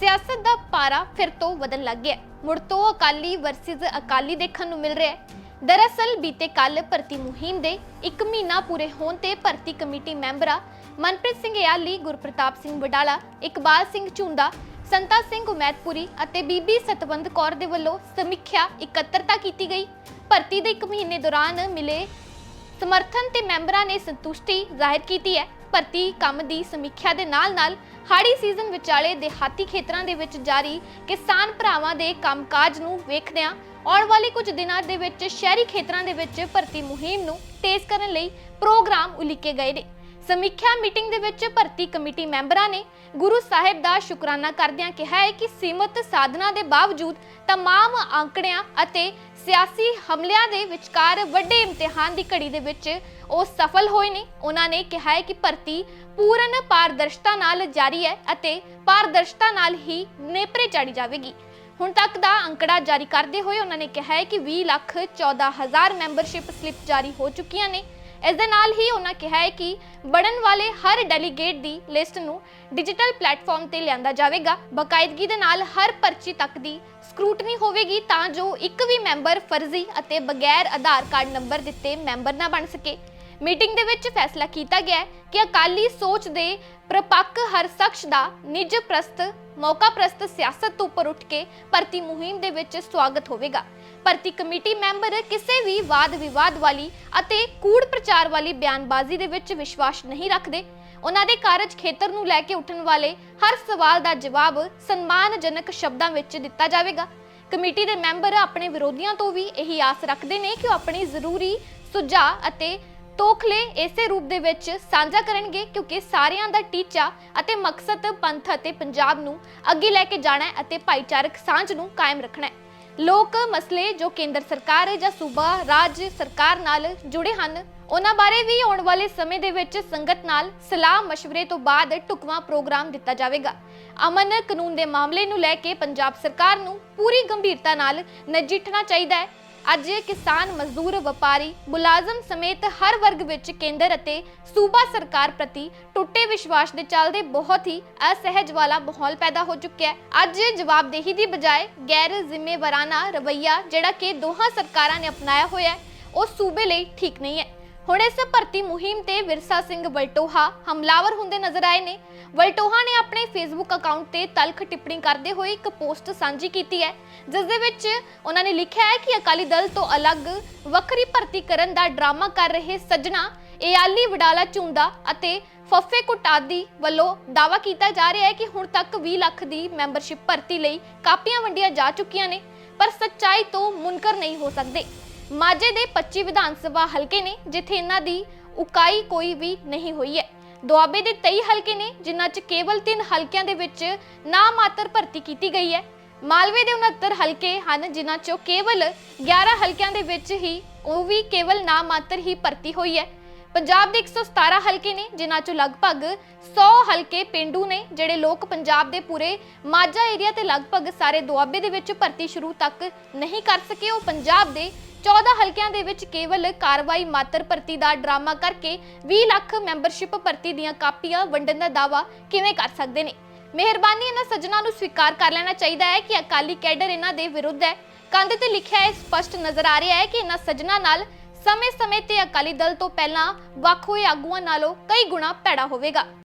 ਸਿਆਸਤ ਦਾ ਪਾਰਾ ਫਿਰ ਤੋਂ ਵਧਣ ਲੱਗ ਗਿਆ ਮੁੜ ਤੋਂ ਅਕਾਲੀ ਵਰਸਸ ਅਕਾਲੀ ਦੇਖਣ ਨੂੰ ਮਿਲ ਰਿਹਾ ਹੈ। ਦਰਅਸਲ ਬੀਤੇ ਕੱਲ ਭਰਤੀ ਮੁਹਿੰਮ ਦੇ 1 ਮਹੀਨਾ ਪੂਰੇ ਹੋਣ ਤੇ ਭਰਤੀ ਕਮੇਟੀ ਮੈਂਬਰਾਂ ਮਨਪ੍ਰੀਤ ਸਿੰਘ ਯਾਲੀ ਗੁਰਪ੍ਰਤਾਪ ਸਿੰਘ ਵਡਾਲਾ, ਇਕਬਾਲ ਸਿੰਘ ਝੁੰਦਾ ਸੰਤਾ ਸਿੰਘ ਉਮੈਦਪੁਰੀ ਅਤੇ ਬੀਬੀ ਸਤਵੰਦ ਕੌਰ ਦੇ ਵੱਲੋਂ ਸਮੀਖਿਆ ਇਕੱਤਰਤਾ ਕੀਤੀ ਗਈ। ਭਰਤੀ ਦੇ 1 ਮਹੀਨੇ ਦੌਰਾਨ ਮਿਲੇ ਸਮਰਥਨ ਤੇ ਮੈਂਬਰਾਂ ਨੇ ਸੰਤੁਸ਼ਟੀ ਜ਼ਾਹਿਰ ਕੀਤੀ ਹੈ। ਭਰਤੀ ਕੰਮ ਦੀ ਸਮੀਖਿਆ ਦੇ ਨਾਲ-ਨਾਲ ਹਾੜੀ ਸੀਜ਼ਨ ਵਿਚਾਲੇ ਦੇਹਾਤੀ ਖੇਤਰਾਂ ਦੇ ਵਿੱਚ ਜਾਰੀ ਕਿਸਾਨ ਭਰਾਵਾਂ ਦੇ ਕੰਮਕਾਜ ਨੂੰ ਵੇਖਦਿਆਂ ਆਉਣ ਵਾਲੇ ਕੁਝ ਦਿਨਾਂ ਦੇ ਵਿੱਚ ਸ਼ਹਿਰੀ ਖੇਤਰਾਂ ਦੇ ਵਿੱਚ ਭਰਤੀ ਮੁਹਿੰਮ ਨੂੰ ਤੇਜ਼ ਕਰਨ ਲਈ ਪ੍ਰੋਗਰਾਮ ਉਲੀਕੇ ਗਏ ਨੇ। ਸਮੀਖਿਆ ਮੀਟਿੰਗ ਦੇ ਵਿੱਚ ਭਰਤੀ ਕਮੇਟੀ ਮੈਂਬਰਾਂ ਨੇ ਗੁਰੂ ਸਾਹਿਬ ਦਾ ਸ਼ੁਕਰਾਨਾ ਕਰਦਿਆਂ ਕਿਹਾ ਹੈ ਕਿ ਸੀਮਤ ਸਾਧਨਾ ਦੇ ਬਾਵਜੂਦ तमाम ਅੰਕੜਿਆਂ ਅਤੇ ਸਿਆਸੀ ਹਮਲਿਆਂ ਦੇ ਵਿਚਕਾਰ ਵੱਡੇ ਇਮਤਿਹਾਨ ਦੀ ਘੜੀ ਦੇ ਵਿੱਚ ਉਹ ਸਫਲ ਹੋਏ ਨੇ। ਉਹਨਾਂ ਨੇ ਕਿਹਾ ਹੈ ਕਿ ਭਰਤੀ ਪੂਰਨ ਪਾਰਦਰਸ਼ਤਾ ਨਾਲ ਜਾਰੀ ਹੈ ਅਤੇ ਪਾਰਦਰਸ਼ਤਾ ਨਾਲ ਹੀ ਨੇਪਰੇ ਚੜੀ ਜਾਵੇਗੀ। ਹੁਣ ਤੱਕ ਦਾ ਅੰਕੜਾ ਜਾਰੀ ਕਰਦੇ ਹੋਏ ਉਹਨਾਂ ਨੇ ਕਿਹਾ ਹੈ ਕਿ 20 ਲੱਖ 14000 ਮੈਂਬਰਸ਼ਿਪ ਸਲਿੱਪ ਜਾਰੀ ਹੋ ਚੁੱਕੀਆਂ ਨੇ। ਇਸ ਦੇ ਨਾਲ ਹੀ ਉਹਨਾਂ ਕਿਹਾ ਹੈ ਕਿ ਬਣਨ ਵਾਲੇ ਹਰ ਡੈਲੀਗੇਟ ਦੀ ਲਿਸਟ ਨੂੰ ਡਿਜੀਟਲ ਪਲੇਟਫਾਰਮ ਤੇ ਲਿਆਂਦਾ ਜਾਵੇਗਾ। ਬਕਾਇਦਗੀ ਦੇ ਨਾਲ ਹਰ ਪਰਚੀ ਤੱਕ ਦੀ ਸਕਰੂਟਨੀ ਹੋਵੇਗੀ ਤਾਂ ਜੋ ਇੱਕ ਵੀ ਮੈਂਬਰ ਫਰਜ਼ੀ ਅਤੇ ਬਗੈਰ ਆਧਾਰ ਕਾਰਡ ਨੰਬਰ ਦਿੱਤੇ ਮੈਂਬਰ ਨਾ ਬਣ ਸਕੇ। ਮੀਟਿੰਗ ਦੇ ਵਿੱਚ ਫੈਸਲਾ ਕੀਤਾ ਗਿਆ ਕਿ ਅਕਾਲੀ ਸੋਚ ਦੇ ਪ੍ਰਪੱਕ ਹਰ ਸ਼ਖਸ ਦਾ ਨਿੱਜ ਪ੍ਰਸਤ, ਮੌਕਾ ਪ੍ਰਸਤ ਸਿਆਸਤ ਤੋਂ ਉੱਪਰ ਉੱਠ ਕੇ ਭਰਤੀ ਮੁਹਿੰਮ ਦੇ ਵਿੱਚ ਸਵਾਗਤ ਹੋਵੇਗਾ। ਭਰਤੀ ਕਮੇਟੀ ਮੈਂਬਰ ਕਿਸੇ ਵੀ ਵਾਦ ਵਿਵਾਦ ਵਾਲੀ ਅਤੇ ਕੂੜ ਪ੍ਰਚਾਰ ਵਾਲੀ ਬਿਆਨਬਾਜ਼ੀ ਦੇ ਵਿੱਚ ਵਿਸ਼ਵਾਸ ਨਹੀਂ ਰੱਖਦੇ। ਉਹਨਾਂ ਦੇ ਕਾਰਜ ਖੇਤਰ ਨੂੰ ਲੈ ਕੇ ਉੱਠਣ ਵਾਲੇ ਹਰ ਸਵਾਲ ਦਾ ਜਵਾਬ ਸਨਮਾਨਜਨਕ ਸ਼ਬਦਾਂ ਵਿੱਚ ਦਿੱਤਾ ਜਾਵੇਗਾ। ਕਮੇਟੀ ਦੇ ਮੈਂਬਰ ਆਪਣੇ ਵਿਰੋਧੀਆਂ ਤੋਂ ਵੀ ਇਹੀ ਆਸ ਰੱਖਦੇ ਨੇ ਕਿ ਉਹ ਆਪਣੀ ਜ਼ਰੂਰੀ ਸੁਝਾਅ ਅਤੇ ਤੋਖਲੇ ਇਸੇ ਰੂਪ ਦੇ ਵਿੱਚ ਸਾਂਝਾ ਕਰਨਗੇ ਕਿਉਂਕਿ ਸਾਰਿਆਂ ਦਾ ਟੀਚਾ ਅਤੇ ਮਕਸਦ ਪੰਥ ਅਤੇ ਪੰਜਾਬ ਨੂੰ ਅੱਗੇ ਲੈ ਕੇ ਜਾਣਾ ਹੈ ਅਤੇ ਭਾਈਚਾਰਕ ਸਾਂਝ ਨੂੰ ਕਾਇਮ ਰੱਖਣਾ ਹੈ। ਲੋਕ ਮਸਲੇ ਜੋ ਕੇਂਦਰ ਸਰਕਾਰ ਜਾਂ ਸੂਬਾ, ਰਾਜ ਸਰਕਾਰ ਨਾਲ ਜੁੜੇ ਹਨ, ਉਹਨਾਂ ਬਾਰੇ ਵੀ ਆਉਣ ਵਾਲੇ ਸਮੇਂ ਦੇ ਵਿੱਚ ਸੰਗਤ ਨਾਲ ਸਲਾਹ مشਵਰੇ ਤੋਂ ਬਾਅਦ ਟੁਕਵਾ ਪ੍ਰੋਗਰਾਮ ਦਿੱਤਾ ਜਾਵੇਗਾ। ਅਮਨ ਕਾਨੂੰਨ ਦੇ ਮਾਮਲੇ ਨੂੰ ਲੈ ਕੇ ਪੰਜਾਬ ਸਰਕਾਰ ਨੂੰ ਪੂਰੀ ਗੰਭੀਰਤਾ ਨਾਲ ਨਜਿੱਠਣਾ ਚਾਹੀਦਾ ਹੈ। ਅੱਜ ਕਿਸਾਨ ਮਜ਼ਦੂਰ ਵਪਾਰੀ ਮੁਲਾਜ਼ਮ ਸਮੇਤ ਹਰ ਵਰਗ ਵਿੱਚ ਕੇਂਦਰ ਅਤੇ ਸੂਬਾ ਸਰਕਾਰ ਪ੍ਰਤੀ ਟੁੱਟੇ ਵਿਸ਼ਵਾਸ ਦੇ ਚੱਲਦੇ ਬਹੁਤ ਹੀ ਅਸਹਿਜ ਵਾਲਾ ਮਾਹੌਲ ਪੈਦਾ ਹੋ ਚੁੱਕਿਆ ਹੈ। ਅੱਜ ਜਵਾਬਦੇਹੀ ਦੀ ਬਜਾਏ ਗੈਰ ਜ਼ਿੰਮੇਵਾਰਾਨਾ ਰਵੱਈਆ ਜਿਹੜਾ ਕਿ ਦੋਹਾਂ ਸਰਕਾਰਾਂ ਨੇ ਅਪਣਾਇਆ ਹੋਇਆ ਹੈ, ਉਹ ਸੂਬੇ ਲਈ ਠੀਕ ਨਹੀਂ ਹੈ। ਹੁਣ ਇਸ ਭਰਤੀ ਮੁਹਿੰਮ ਤੇ ਵਿਰਸਾ ਸਿੰਘ ਵਲਟੋਹਾ ਹਮਲਾਵਰ ਹੁੰਦੇ ਨਜ਼ਰ ਆਏ ਨੇ। ਵਲਟੋਹਾ ਨੇ ਆਪਣੇ ਫੇਸਬੁੱਕ ਅਕਾਊਂਟ ਤੇ ਤਲਖ ਟਿੱਪਣੀ ਕਰਦੇ ਹੋਏ ਇੱਕ ਪੋਸਟ ਸਾਂਝੀ ਕੀਤੀ ਹੈ, ਜਿਸ ਦੇ ਵਿੱਚ ਉਹਨਾਂ ਨੇ ਲਿਖਿਆ ਹੈ ਕਿ ਅਕਾਲੀ ਦਲ ਤੋਂ ਅਲੱਗ ਵੱਖਰੀ ਭਰਤੀ ਕਰਨ ਦਾ ਡਰਾਮਾ ਕਰ ਰਹੇ ਸੱਜਣਾ ਏਆਲੀ ਵਡਾਲਾ ਝੁੰਦਾ ਅਤੇ ਫੱਫੇ ਕੁਟਾਦੀ ਵੱਲੋਂ ਦਾਵਾ ਕੀਤਾ ਜਾ ਰਿਹਾ ਹੈ ਕਿ ਹੁਣ ਤੱਕ 20 ਲੱਖ ਦੀ ਮੈਂਬਰਸ਼ਿਪ ਭਰਤੀ ਲਈ ਕਾਪੀਆਂ ਵੰਡੀਆਂ ਜਾ ਚੁੱਕੀਆਂ ਨੇ, ਪਰ ਸੱਚਾਈ ਤੋਂ ਮੁਨਕਰ ਨਹੀਂ ਹੋ ਸਕਦੇ। ਮਾਝੇ ਦੇ 25 ਵਿਧਾਨ ਸਭਾ ਹਲਕੇ ਨੇ, ਜਿੱਥੇ ਇਹਨਾਂ ਦੀ ਉਕਾਈ ਕੋਈ ਵੀ ਨਹੀਂ ਹੋਈ ਹੈ। ਦੁਆਬੇ ਦੇ 23 ਹਲਕੇ ਨੇ, ਜਿਨ੍ਹਾਂ 'ਚ ਕੇਵਲ 3 ਹਲਕਿਆਂ ਦੇ ਵਿੱਚ ਨਾਮਾਤਰ ਭਰਤੀ ਕੀਤੀ ਗਈ ਹੈ। ਮਾਲਵੇ ਦੇ 69 ਹਲਕੇ ਹਨ, ਜਿਨ੍ਹਾਂ 'ਚੋਂ ਕੇਵਲ 11 ਹਲਕਿਆਂ ਦੇ ਵਿੱਚ ਹੀ ਉਹ ਵੀ ਕੇਵਲ ਨਾਮਾਤਰ ਹੀ ਭਰਤੀ ਹੋਈ ਹੈ। ਪੰਜਾਬ ਦੇ 117 ਹਲਕੇ ਨੇ, ਜਿਨ੍ਹਾਂ 'ਚੋਂ ਲਗਭਗ 100 ਹਲਕੇ ਪਿੰਡੂ ਨੇ, ਜਿਹੜੇ ਲੋਕ ਪੰਜਾਬ ਦੇ ਪੂਰੇ ਮਾਝਾ ਏਰੀਆ ਤੇ ਲਗਭਗ ਸਾਰੇ ਦੁਆਬੇ ਦੇ ਵਿੱਚ ਭਰਤੀ ਸ਼ੁਰੂ ਤੱਕ ਨਹੀਂ ਕਰ ਸਕੇ। ਉਹ ਪੰਜਾਬ ਦੇ 14 ਹਲਕਿਆਂ ਦੇ ਵਿੱਚ ਕੇਵਲ ਕਾਰਵਾਈ ਮਾਤਰ ਭਰਤੀ ਦਾ ਡਰਾਮਾ ਕਰਕੇ 20 ਲੱਖ ਮੈਂਬਰਸ਼ਿਪ ਭਰਤੀ ਦੀਆਂ ਕਾਪੀਆਂ ਵੰਡਣ ਦਾ ਦਾਵਾ ਕਿਵੇਂ ਕਰ ਸਕਦੇ ਨੇ? ਮਿਹਰਬਾਨੀ ਇਹਨਾਂ ਸੱਜਣਾ ਨੂੰ ਸਵੀਕਾਰ ਕਰ ਲੈਣਾ ਚਾਹੀਦਾ ਹੈ ਕਿ ਅਕਾਲੀ ਕੈਡਰ ਇਹਨਾਂ ਦੇ ਵਿਰੁੱਧ ਹੈ। ਕੰਧ ਤੇ ਲਿਖਿਆ ਹੈ ਸਪਸ਼ਟ ਨਜ਼ਰ ਆ ਰਿਹਾ ਹੈ ਕਿ ਇਹਨਾਂ ਸੱਜਣਾ ਨਾਲ ਸਮੇਂ-ਸਮੇਂ ਤੇ ਅਕਾਲੀ ਦਲ ਤੋਂ ਪਹਿਲਾਂ ਵੱਖ ਹੋਏ ਆਗੂਆਂ ਨਾਲੋਂ ਕਈ ਗੁਣਾ ਭੈੜਾ ਹੋਵੇਗਾ।